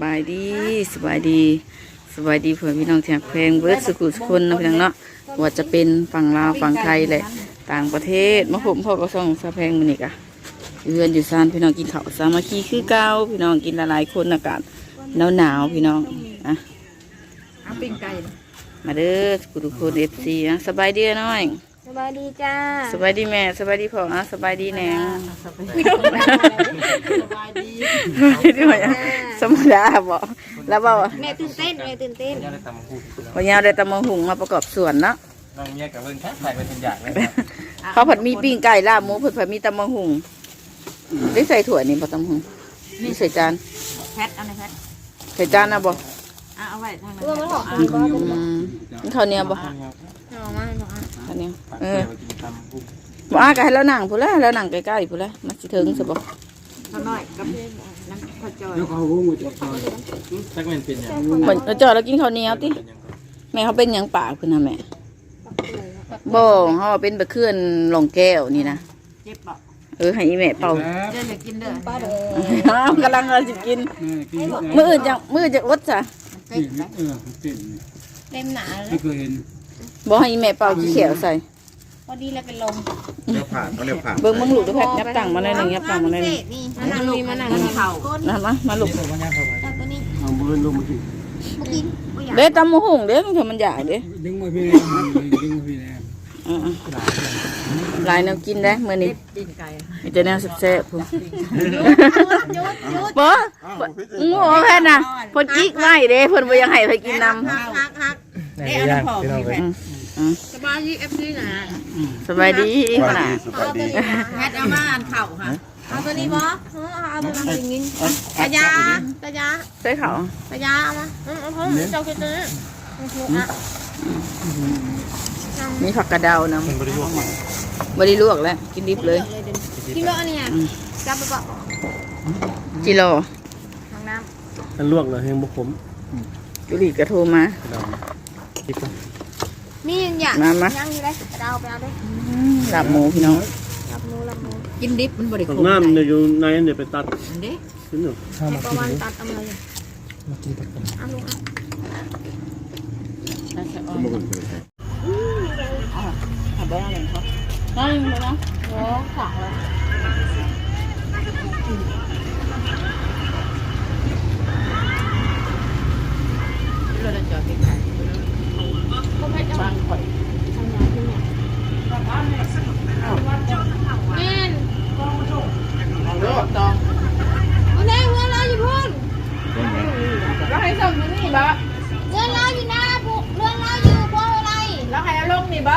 บายดีสบายดีสบายดีเพื่อนพี่น้องที่รักแพงเบิร์ดสกุลสคนนะพี่น้องเนาะว่าจะเป็นฝั่งลาวฝั่งไทยแหละต่างประเทศมาผมพ่อก็ส่องสะแพงมันอีกอะอยู่เรือนอยู่ซานพี่น้องกินข้าวสามัคคีคือเก่าพี่น้องกินละหลายคนอากาศหนาวหนาวๆพี่น้องอะเอาปิ้งไก่มาเด้อสกุลสคนเอฟซีนะสบายดีน้อย สบายดีจ้าสบายดีแม่สบายดีพ่ออะสบายดีแหนงสบายดีสบายดีพ่ออะสมดาบอกแล้วบอกว่าแม่ตื่นเต้นแม่ตื่นเต้นย่าได้ตำหูวันนี้เอาได้ตำมะหุงมาประกอบส่วนเนาะน้องเมียกับเบิ่งแค่ใส่เป็นทุนอย่างเลยครับเขาผัดมีปิ้งไก่ลาบหมูเผัดผัดมีตำมะหุงได้ใส่ถั่วนี่บ่ตำมะหุงนี่ใส่จานแพทเอาในแพทใส่จานนะบ่อะเอาไว้ทางนั้นเรื่องมันหอมอืมนี่ข้าวเหนียวบ่ หอมมากหอมข้าวเหนียวฝากเอเพื่ออนไปกินตำหูบ่อ้าก็ให้แล้วนั่งพุ่นละแล้วนั่งใกล้ๆพุ่นละมันสิถึงซะบ่ข้าวน้อยกับน้ำข้าวจอยแล้วเขาหูมือจะซอยสักเม็นเป็นอย่างเพิ่นเอาจอดแล้วกินข้าวเหนียวติเป็นอย่างแม่เขาเป็นหยังปากเพิ่นน่ะแม่บ่เฮาว่าเป็นบะเขื่อนหลองแก้วนี่นะเจ็บบอกเออให้อีแม่เป่าเดี๋ยวจะกินเด้อป้าเด้อ้าวกำลังเอาสิกินแม่กิน มื้ออื่นจังมื้อจะอดจ้ะเจ็บเออเต้นเต็มหนาเลไม่ยเคยเห็น บ่ให้อีแม่เป่าขี้เขียวใส่ พอดีแล้วเป็นลมเรียกผ่านเขาเรียกผ่านเบิ่งมึงลูกดูแพ็คยับตังมาหน่อยหนึงยับตังมาหน่อยหนึงนี่มานั่งนี่มานั่งกินนี่ข้าวนะมามาลูกนี่ตัวย่างเข้าไปจับตัวนี้เอาเบิ้ลลงมาที่มากินไม่อยากเด้ตำมะหุงเด้มันมันอยากเด้ดึงมาพี่แน่ดึงมาพี่แน่อ่าๆหลายแนวกินได้มื้อนี้ปิ้งไก่มีแต่แนวแซ่บๆพุ่นยุดยุดบ่งูเอาแพนน่ะเพิ่นจิกไว้เด้เพิ่นบ่อยังให้ไปกินนำฮักฮักฮักได้เอาน้ำพอพี่แพท สบายดีเอฟซีนะสบายดีขนาดเอาตัวนี้แพทเอามาอ่านข่าวค่ะเอาตัวนี้บอเอาตัวนี้กินตะยาตะยาใส่เขาตะยาเอามาอืมเอาเพิ่มเจ้าคิดตัวนี้อะมีผักกระเดานํมันบริโภคบ่ได้ลวกแล้วกินดิบเลยกินเยอะอันนี้จับไปก่อนกิโลทางน้มันลวกเลยเฮงบุกผมจุลีก็โทรมาคิดว่าำ มีอย่างมามา ยังอยู่เลยเราไปเอาด้วยลาบหมูพี่น้องรับนูรับนูกินดิบมันบริโภคน้ำเนี่ยอยู่ในเดี๋ยวไปตัดอันเด้ขึ้นหนึ่งให้ประวันตัดเอามาเลยเอาลูกอะขับไปอะไรเขานั่งเลยนะโอ้ขาเลย เราจะจอดปิ้งไก่ บางข่อย แม่น เลือกตอง เอาแน่เงินเราอยู่พุ่น แล้วให้ส่งอยู่นี่บ่ เงินเราอยู่หน้าปุ๊เงินเราอยู่เพราะอะไร แล้วให้เอาลงนี่บ่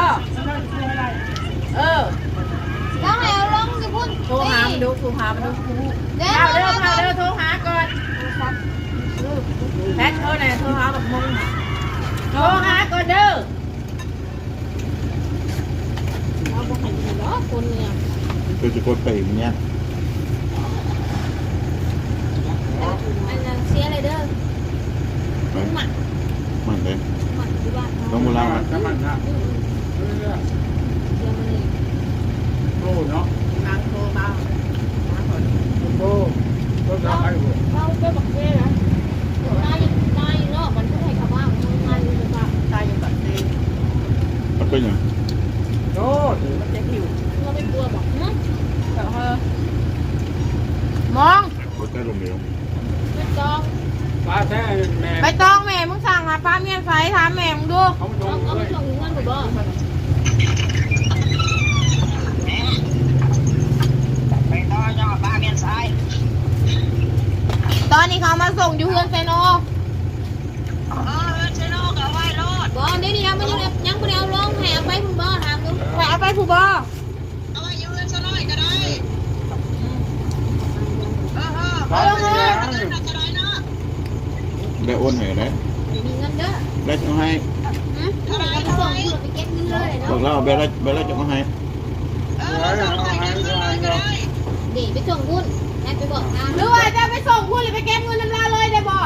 เออ เราให้เอาลงอยู่พุ่น โทรหามันดูโทรหามันดู เดี๋ยว เอาเด้อ เรา เอาเด้อโทรหาก่อนแพทเออไหนโทรหาแบบมึงโทรหาก่อนเด้อ เราบอกให้ดูเนาะคนเนี่ย คือจะกดไปอย่างเงี้ย อันนั้นเสียอะไรเด้อหมัก เหมือนเลย หมักที่บ้าน ต้องมูลา น้ำมันนะ เสียมาเลย โอ้เนาะ นางโทรมา โอ้ก็จะไปหมด เราไปบอกเจ้นะนายนายเนาะมันเพื่อให้เขาว่างนายรู้ว่า ตายอยู่ก่อนเต้ มันเป็นอย่าง โอ้ มันจะหิว เราไม่กลัวบอกนะ มอง กดได้ลงเร็วไม่ต้องปลาแท้แม่ไปตองแม่มึงสั่งหาป้าเมียนไฟถามแม่มึงดูเขาชเอามเอาด้ไปวยส่งเงินหรือเปล่าตอนนี้เขามาส่งอยู่เฮือนไซโนบอกเดี๋ยวนี้มันยังยังไม่ได้เอาลงให้เอาไปคุณบ่ถามดูไปเอาไปผู้บ่ปลาแท้ ได้โอนให้เลยมีเงินเด้ได้จะให้หืมถ้าเราไปเก็บเงินเลยบอกเนาะเราเบลล์เบลล์จะมาให้เดี๋ยวไปส่งคุณให้ไปบอกทางหรือว่าจะไปส่งคุณหรือไปเก็บเงินน้ำลาเลยได้บ่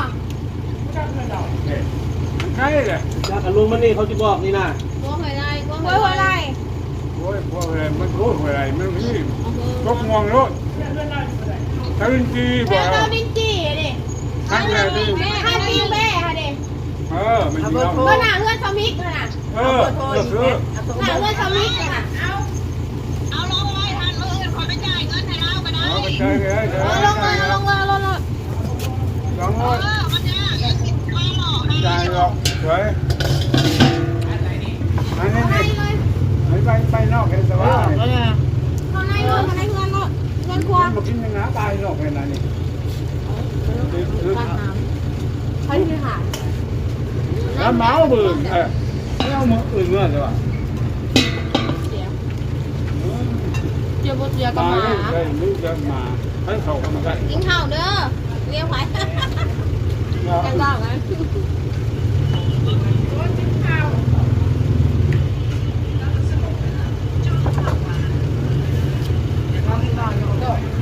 ใช่เลยจากกันลุงมันนี่เขาจะบอกนี่นะบอกให้ได้บอกเฮ้ยเฮ้ยอะไรโอ้ยพวกอะไรมันโคตรอะไรมันนี่ก็มองรถ ทวินจีบเดี๋อยกวเราดินจี้ดิทครั้งแรกที่ข้าวปิ้งแม่ค่ะเด็กเออมันมีน้องก็หนาเพื่อนสมิกค่ะเออเออคือหนาเพื่อนสมิกค่ะเอาไปใช้เลยเดี๋ยวเออลงมาลงมาลงมาสองร้อยจ่ายหรอกสวยอันนี้ไปนี่เลยไปไปไปนอกเห็นสบายแล้วเนี่ยข้างในเลยข้า งในเพื่อนเนาะเพื่อนครัวมันกินยังไงตายนอกเห็นอะไรนี่บ้านน้ำใช้ที่หาแล้วเมาบืนเออไม่เอามืออื่นเงื่อนเลยว่ะเจียวบดเจียวกับมาหมาเลยนึกจะมาให้เขาเข้ามาได้กินข้าวเด้อเรียกไว้กันเล่ากันมี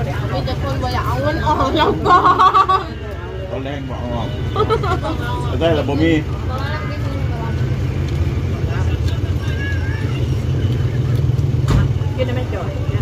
แต่คนบอกอยากเอาเงินออกแล้วก็ตอนแรกบอกออกแต่ได้แต่บ่มีกินได้ไม่จ่อย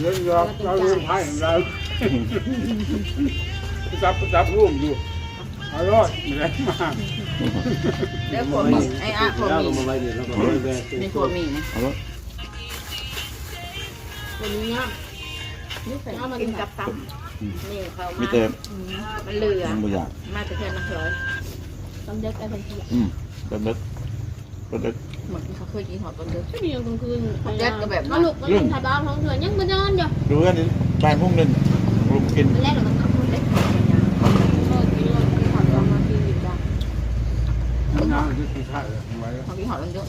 เด้อเรื่องเราเราเรื่องไพ่ของเราจับจับร่วมอยู่อร่อยไม่ได้มากเดี๋ยวขวมีไอ้อะขวมีลงมาไว้เนี่ยแล้วก็ไว้แบกมีขวมีนะเอาะวันนี้นี่ใส่กินกักับตำนี่เขามีมาแต่มันเหลือมาแต่เพื่นนักร้อยต้มเด็กไอ้คนที่อืมเด็ดเด็ดเด็ด เหมือนเขาเคยกินหอมต้นเดือไม่มีกลางคืนเด็กก็แบบมาลุกมากินถ่ายบ้านท้องเถื่อนยังไม่เดินอยู่ดูกันดิแปดพวกนึงลุมกินมันแรกเราต้องทำเล็กเออกินเรากินผักเรามากินดีกว่าน้ำที่ที่ท่าเลยไว้เขากินหอมต้นเดือ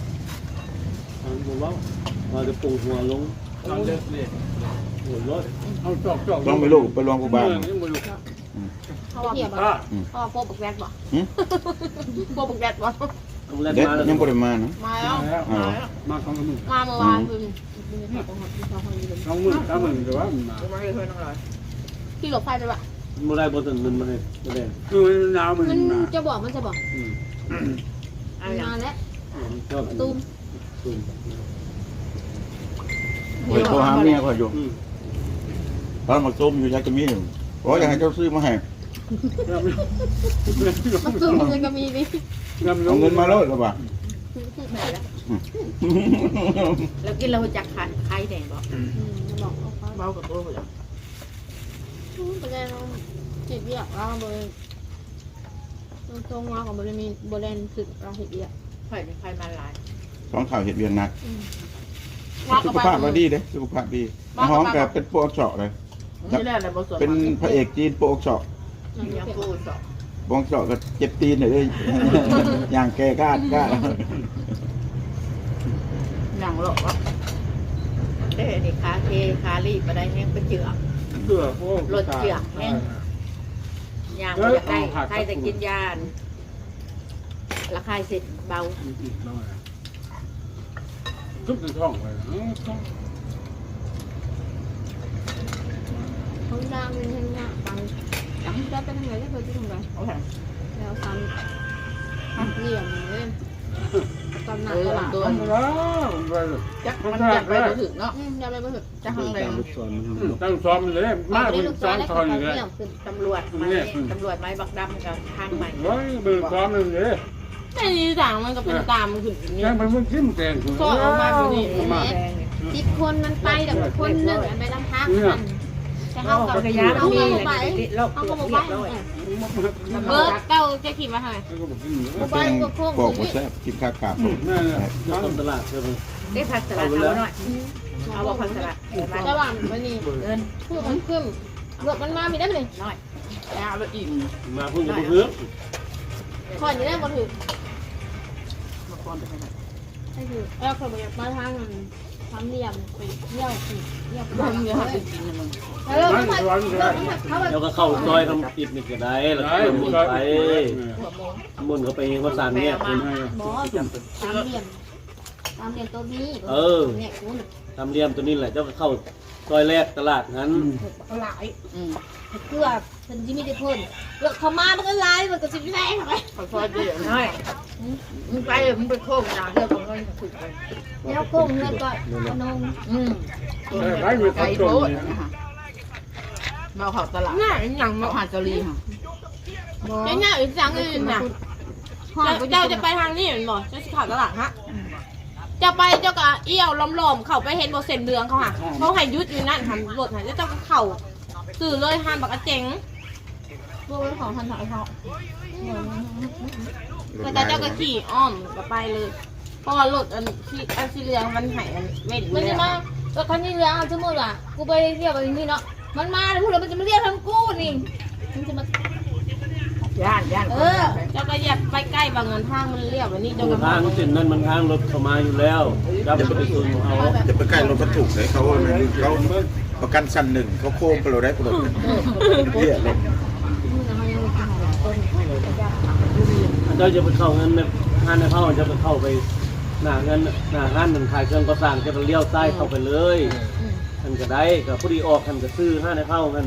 ผมว่าว่าจะปรุงหัวลงตอนเด็กเนี่ยหัวรถเอาจอกจอกลองไปลูกไปลองกูบ้าน ยังไม่รู้เขาว่าเหี้ยบ่อ่าเขาว่าโป๊ะปักแรกบ่หืม โป๊ะปักแรกบ่ ต้องแล่นเด็ดมาแล้วยังบ่ได้มานะมาแล้วแล้วมาของมือมาเมื่อวานคือสองมือสามมือแต่ว่ามันมามาเลยเพื่อนน้องร้อยที่หลบไฟไปบ่บ่ได้บ่ถึงเงินมาให้บ่ได้คือหนาวมันมันมาจะบอกมันจะบอกเอาอย่างมาแล้วชอบตุ้มตุ้มโอ้ยโทรหาเมียก่อนอยู่อืมตอนมาต้มอยู่ยากจะมีอยู่โอ้ยอยากให้เจ้าซื้อมาให้ มันตุ้มมันก็มีนี่เอาเงินมาแล้วหรือเปล่าแม่แล้วแล้วกินเราจักไข่ไข่แดงบอกบอกเขาเขาเบากับตัวหมดแล้วไปเลยน้องจิตเบียกเราเบอร์ตรงว่าของบริมีบริเวณสึกเราเห็ดเบียกไข่ไข่มันลายสองข่าวเห็ดเวียงนักว่าสุกับขบ้าภาพนเราดีเด้สุขภาพดีน้องกับเป็นโปรเจาะเลยนี่แหละอะไรบส่วนเป็นพระเอกจีนโปรเจาะ ยังกูสองโปรเจาะก็เจ็บตีนเลยอย่างแกกล้ากล้าหนังหลอกว่าเอ้นี่คาเคคาลีมาได้แห้งไปเจือกเกลือพวกยางมันจะได้ใครจะกินยานราคาเสร็จเบาทุกในท้องเลยเขาดังเป็นเห็นหน้าฟัง จังจะเป็นยังไงได้เคยที่ทำไรโอเคแล้วทำทำเหลี่ยมเลยตอนนักเอตอลาดตัวจักมันจักไปถึงเนาะอืมยาไปเพื่อจะห้องแรงตั้งซ้อมเลยมากเป็นซ้อมทอนเลยตำรวจไม้ตำรวจไม้บักดำกับทางใหม่เฮ้ยเบิกซ้อมเลยเลยไอ้นี่ต่างมันก็เป็นตามมันขึ้นนี่ยังเป็นเพิ่งขึ้นแกงก็ออกมาอยู่นี่มาสิบคนมันไปแต่คนหนึ่งไปลำพังมัน เขากับกระยาเขามีก็ไปโลกเขาเกืก็อบไปเรียบร้อยเบิร์ดเก้าจะขี่มาทำไมเป็นปอกบ่าแซ่บกินข้าวกาบนั่นแหละตลาดใช่ไหมได้ผักสลัดเอาหน่อยเอาบอกผักสลัดระหว่างวันนี้เดินพูดมันขึ้นรถมันมามีได้ไหมหน้อยเอาแล้วอิ่มมาพิ่งจะไปซื้อคอยจะได้มาถึงมาก่อนไปไหนใช่คือแล้วคนอยากมา ทางทำเรียมไปเที่ยวเที่ยวไปทำเยี่ยวให้กินมันแล้วมันผัดเขาแบบแล้วก็เข้าซอยทำอิดนี่ก็ได้แล้วก็มุนไปหมุนเข้าไปภาสาเนี่ยคุณบอสามเรียมสามเรียมตัวนี้เนี่ยคุณทำเรียมตัวนี้แหละเจ้าก็เข้าซอยแรกตลาดนั้นหลาย เกลือฉันจะมีแต่พ่นเลือกเขามามันก็หลายมันก็สิบแรงไปขอโทษเดี๋ยวน้อยมึงไปเลยมึงไปโค้งนาเดี๋ยวของเราจะคุยไปแล้วกุ้งเลือดก็ขนมอืมเออไว้มีคไก่นโพจนดนมาเขาตลาดน่าอย่างมาเนาะหาเจารีค่ะจ้าเนี่ยอีกจังอื่นน่ะเจ้าจะไปทางนี้เห็นบ่เจ้าสิข้าตลาดฮะจะไปเจ้าก็เอี้ยวล้อมๆ เข้าไปเห็นบ่เส้นเดืองเขาค่ะเขาให้ยุดอยู่นั่นทำรถหันเจ้าก็เข้า สื่อเลยห้ามบักกะเจ๋งพวกของทันสายเขาแต่เจ้าก็ขี่อ้อมก็ไปเลยเพราะว่ารถอันที่อันสีเหลืองมันใหายอันเว้นมันจะมาแล้วคันนี้เรื่องสมมติอะกูไปเรียกไปนี่เนาะมันมาแล้วพวกเรามันจะมาเรียกทำกูนี่มันจะมาย่านย่านเออเจ้าก็อยากไปใกล้บางเงินทางมันเรียบวันนี้อเจ้ายู่ก็ทางเส้นนั้นมันทางรถเข้ามาอยู่แล้วจับไปส่งเอาจะไปใกล้รถบรรทุกเลยเขาเขา ประกันชั้นหนึ่งเขาโค้งไปเราได้ประโยชน์เรียกเลยเจ้าจะไปเข้าเงินในห้านในเข้าจะไปเข้าไปหน้าเงินหน้าห้านหนึ่งขายเครื่องก่อสร้างจะไปเลี้ยวซ้ายเข้าไปเลยท่านก็ได้กับผู้ดีออกท่านก็ซื้อห้านในเข้ากัน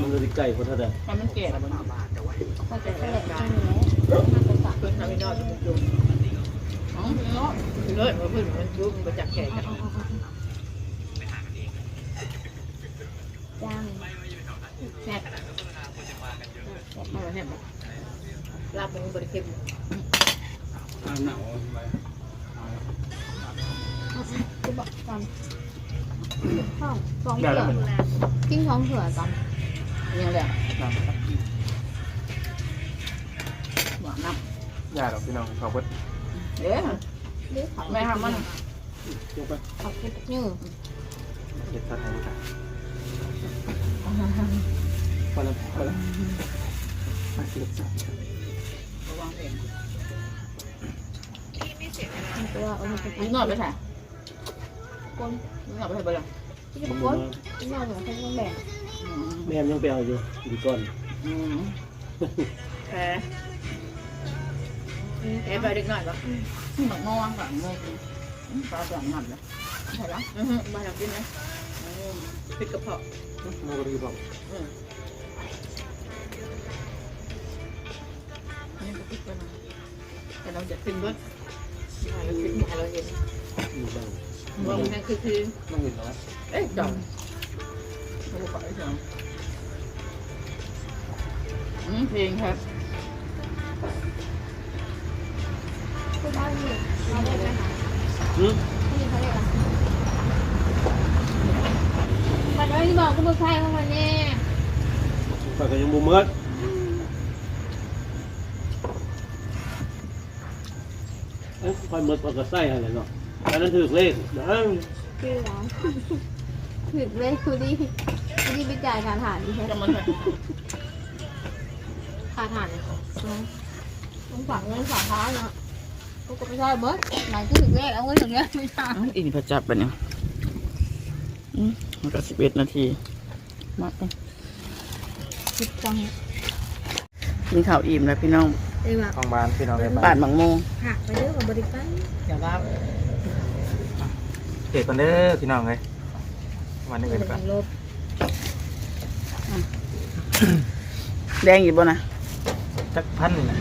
มันเลยไก่คนเท่าไหร่มันเกลียดอะมันเขาจะเรียกจังเลยเเนาะเลยมาเพิ่นมันจุ่มาจากแขกกันจ้งแซ่บมาแซ่บลาบมันบริเค็มหนาวไปกูบอกกันข้าวสองเสือกิ้งท้องเสือกันยังแหละหวานน้ยาดอกพี่น้องเขาเบิดำ เอ๊ะเลี้ยงเขาแม่ทำมันยกไปเขาคิดยืดเห็ดทัดให้กันพอแล้วพอแล้วมาเสียบสับระวังเองตัวเอาไปนิดหน่อยไปใส่คนนิดหน่อยไปใส่ไปเลยที่จะคนที่นอนเหมือนคนแบ่งอืมแม่ยังไปเอาอยู่ดีก่อนอืมแพ้แพ้ไปเด็กหน่อยปะหมักงอหลังงอปลาสองหันเลยใช่แล้วอือฮึมาทำกินไหมปิดกระเพาะมากระดีบอกนี่ก็ติดไปนะแต่เราจะกินด้วยมาเรากินมาเราเห็นอยู่บ้างว่ามันคือคือต้องเห็นแล้วเอ๊ะดอกไม่ได้ไปใช่ไหมอืมเพลงครับ คือบ้านนี่เขาเรียกไหมคะอืมที่เขาเรียกอะไรบัดนี้ที่บอกกูมาใครเข้ามาแน่ปากก็ยังบูมเมิดเอ้ยคอยเมิดปากก็ไส้อะไรเนาะอันนั้นถือเลขนะคือร้านผิดเลยคือดีคือดีไปจ่ายค่าฐานดิใช่จะมันแบบค่าทานเนี่ยต้องฝากเงินฝากท้ายเนาะ กูก็ไม่ใช่เบิร์ดไหนก็ถึงเลขเอาเงินถึงเนี้ยไม่ใช่อินพระจับไปเนี่ยอืมมันก็สิบเอ็ดนาที มาไปผิดจังกินข้าวอิ่มแล้วพี่น้องเอ้ยว่าของบ้านพี่น้องในบาบ้าทนบางโมงหักไปเรื่องของบริการอย่าว่าเก็บกันเด้อพี่น้องเลยวันนี้เป็เป็นนก่อนลบแดงอยู่บ่นะจักพันนี่นะ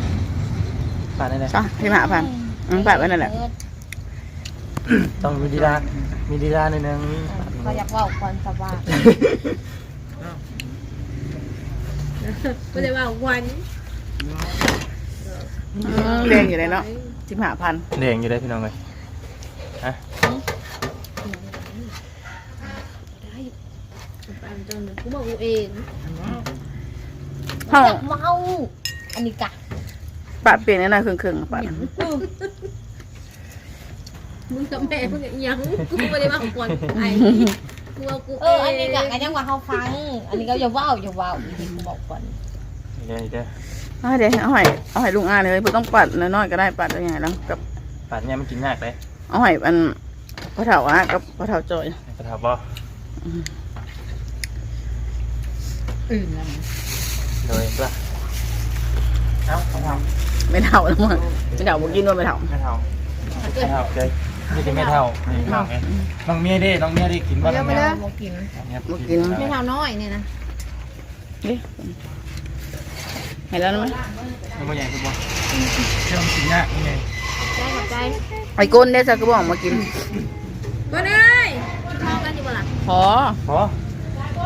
ปาดได้เลยจ้ะพี่หมาพัน อืมปาดไว้นั่นแหละ ต้องมีดีดามีดีดาหนึ่งเขาอยากว่าควันสบายไม่ได้ว่าวันอืมแดงอยู่เลยเนาะสิบห้าพันแดงอยู่ได้พี่น้องเลยฮะได้ไปจนกูบอกกูเองห้องอยากเมาอันนี้กะ ปาดเปลี่ยนนี่นะครึ่งๆปาดมึงกับแม่มึงยังกูไม่ได้มาของควันไอ้กูเอากูเอออันนี้กะกันยังว่าเขาฟัง อันนี้ก็อย่าว่าวอย่าว่าวดีๆกูบอกก่อนเดี๋ยวเดี๋ยวเอาให้เดี๋ยวเอาให้เอาให้ลุงอาเลยเพื่อต้องปัดน้อยๆก็ได้ปัดยังไงแล้วกับปาดเนี่ยมันกินยากเลยเอาให้อันพระเถาอะกับพระเถาจอยกระถาบ่อื่นแล้วโดยปะเอ้าของเรา ไม่เถาแล้วมั้งไม่เถาบอกกินว่าไม่เถาไม่เท่าไม่เท่าใจนี่จะไม่เท่านี่น้องไงน้องเมียดิน้องเมียดิกินบ้างเดี๋ยวไปเมียเด้อบ่กินบ่กินไม่เท่าน้อยนี่นะนี่ให้แล้วนะมั้ยมันก็ใหญ่ขึ้นบ่เชื่อมกินยากนี่ไงใจกับใจไอ้ก้นได้สักก็บอกมากินบ่ได้เข้ากันอยู่บ่ล่ะพอพอ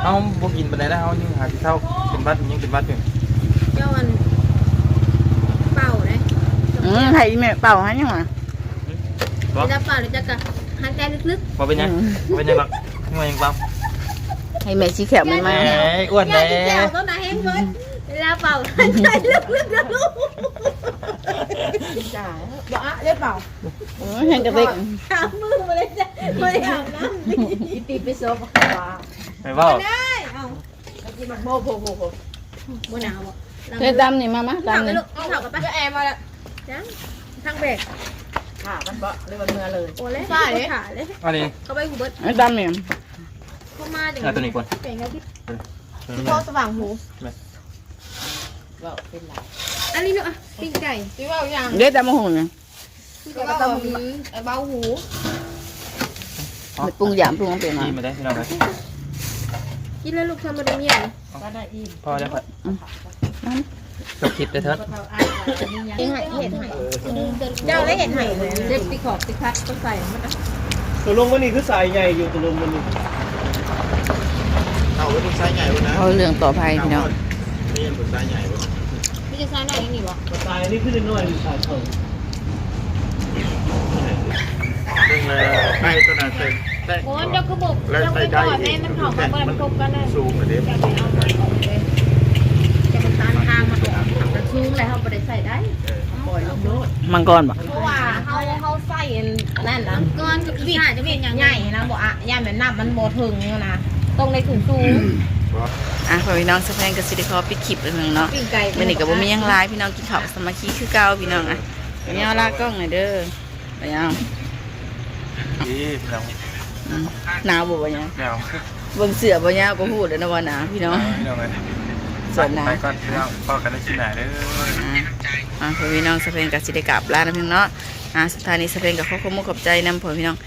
เอาบ่กินไปไหนแล้วเอายังหาที่เท่าเป็นบัดยังเป็นบัดอยู่เจ้าอันเป่าเด้ อืมให้แม่เป่าให้ยังวะบ่เวลาเป่าเดี๋ยวจะกะหายใจลึกบ่เป็นยังบ่เป็นยังหรอกยังไงยังเปล่าให้แม่ชี้แขวมันมาแหมอ้วนๆแหยาน่ที่แก้วต้นไหนแห้งเลยเวลาเป่าหายใจลึกๆนะลูกจ้าบ่อะเล่นเปล่าเออแห้งกระเด็กถามมือมาเลยจ้ะไม่ได้อาบน้ำดิอีตีไปโซฟว่าไปเปล่าได้เอากินมันโบโบโบโบบ่หนาวบ่เฮ้ยตามนี่มามาถาตามมไปนี่ลูกเอาเผากันปะก็แอร์มาแล้ว จังทางเบรกค่ะมันบ่เลยมันเมื่อเลยโอ้เลยใช่เลยขาเลยอันนี้เข้าไปหูเบิดไอ้ตามนี่เข้ามาจังเอาตัวนี้ก่อนเก่งแล้วที่ที่พ่อสว่างหูอันนี้ลูกอะปิ้งไก่ที่ว่าอย่างเด็ดตามมาหุ่นเนี่ยปิ้งก็ไก่ต้ต้อมงเบาหูปรุงยามปรุงมันเป็นมากินมาได้ที่เราได้กินแล้วลูกทำมาได้เมียนพอแล้วครับ จบคลิปเลยเถิดเองหายเห็ดหายเจ้าได้เห็ดหายเลยเด็กตีขอบตีคัดต้องใส่มันนะตัวลงมันนี่คือสายใหญ่อยู่ตัวลงมันนี่เอาไว้บนไซส์ใหญ่ไว้นะเอาเรื่องต่อไปพี่น้องนี่บนไซส์ใหญ่ไว้ไม่จะใช้ไหนนี่วะสายนี่คือน้อยๆสายเพิ่มเรื่องเลยใต้ตัวนั้นเป็นได้โอ้ยเจ้าคือบุกแล้วเจ้าใต้ไปได้ก่อนแม่มันเผากันมันคบกันเลยสูงกว่าเดิมจะไปเอาไปออกเลยจะมันตานทางมัน ออกมันชุ่มแล้วเขาไปได้ใส่ได้ปล่อยลงโลดมังกรบ่เพราะว่าเขาเขาใส่นั่นนะก้อนกับพี่หาจะเป็นอย่างใหญ่นะบอกอะย่ามันนับมันโบถึงนะตรงในถุงสูงอะพอพี่น้องสะแพงกับซิลิคอปิดคลิปเลยพี่น้องเนาะปิ้งไก่มื่อนี้กับบ่มีหยังหลายพี่น้องกินข้าวสามัคคีคือเก่าพี่น้องอะไปเอาลากล้องหน่อยเด้อไปเอานี่พี่น้องอืมหนาวบ่บ่เนี่ยแนวเบิ่งเสือบ่เนี่ยก็พูดเลยนะว่าหนาวพี่น้อง พี่น้องเลย ส่วนหนาวไปก่อนพี่น้องพอกันในชิ้นไหนเด้ออะอะพอพี่น้องสะเพนกับสิได้กลับลานะพี่น้องเนาะอะสุดท้ายนี้สะเพนกับขอขอบคุณขอบใจนำพอพี่น้อง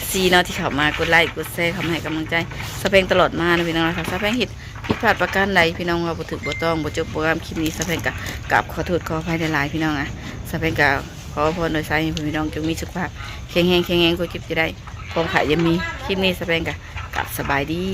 FC เนาะที่เข้ามากดไลค์กดแชร์เข้ามาให้กำลังใจสะเพนตลอดมานะพี่น้องนะครับสะเพนเฮ็ดผิดพลาดประการใดพี่น้องว่าบ่ถูกบ่ต้องบ่จบบ่งามคลิปนี้สะเพนกับกับขอโทษขออภัยหลายๆพี่น้องอะสะเพนกับขอพรโดยสายให้พี่น้องจงมีสุขภาพแข็งแรงแข็งแรงกว่าคลิปจะได้ความขายยังมีคลิปนี้สะเพนกับกับสบายดี